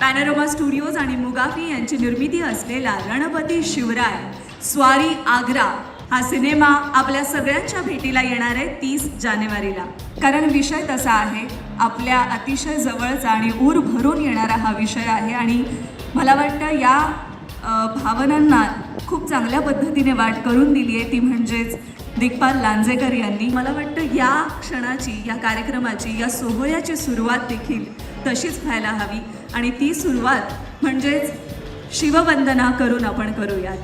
Panorama studios आणि मुगाफी यांची निर्मिती असलेला रणपती शिवराय स्वारी आग्रा हा सिनेमा आपल्या सगळ्यांच्या भेटीला येणार आहे तीस जानेवारीला. कारण विषय तसा आहे आपल्या अतिशय जवळचा आणि ऊर भरून येणारा हा विषय आहे आणि मला वाटतं या भावनांना खूप चांगल्या पद्धतीने वाट करून दिली आहे. ती म्हणजेच दिग्पाल लांजेकर यांनी. मला वाटतं या क्षणाची या कार्यक्रमाची या सोहळ्याची सुरुवात देखील तशीच व्हायला हवी. आणि ती सुरुवात म्हणजेच शिववंदना करून आपण करूयात.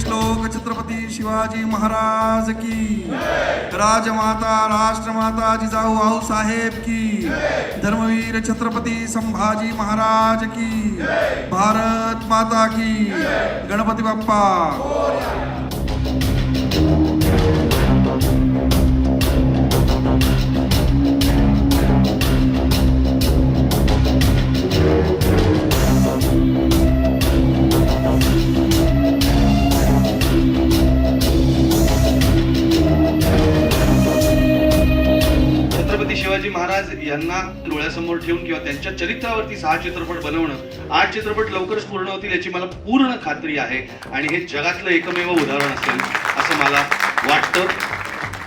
श्लोक छत्रपती शिवाजी महाराज की. राजमाता राष्ट्रमाता जिजाऊ आऊ साहेब की. धर्मवीर छत्रपती संभाजी महाराज की. भारत माता की. गणपती बाप्पा. शिवाजी महाराज यांना डोळ्यासमोर ठेवून किंवा त्यांच्या चरित्रावरती सहा चित्रपट बनवणं आठ चित्रपट लवकरच पूर्ण होतील याची मला पूर्ण खात्री आहे. आणि हे जगातलं एकमेव उदाहरण असेल असं मला वाटतं.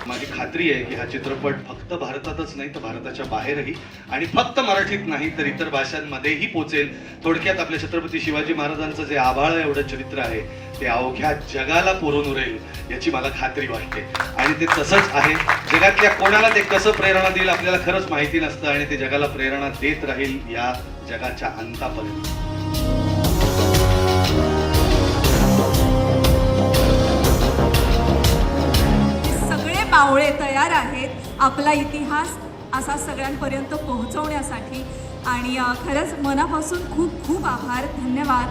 माझी खात्री आहे की हा चित्रपट फक्त भारतातच नाही तर भारताच्या बाहेरही आणि फक्त मराठीत नाही तर इतर भाषांमध्येही पोचेल. थोडक्यात आपल्या छत्रपती शिवाजी महाराजांचं जे आभाळ एवढं चरित्र आहे ते अवघ्या जगाला पुरून उरेल याची मला खात्री वाटते. आणि ते तसंच आहे. जगातल्या कोणाला ते कसं प्रेरणा देईल आपल्याला खरंच माहिती नसतं आणि ते जगाला प्रेरणा देत राहील या जगाच्या अंतापर्यंत. सगळे तयार आहेत आपला इतिहास असा सगळ्यांपर्यंत पोहोचवण्यासाठी. आणि खरंच मनापासून खूप खूप आभार. धन्यवाद.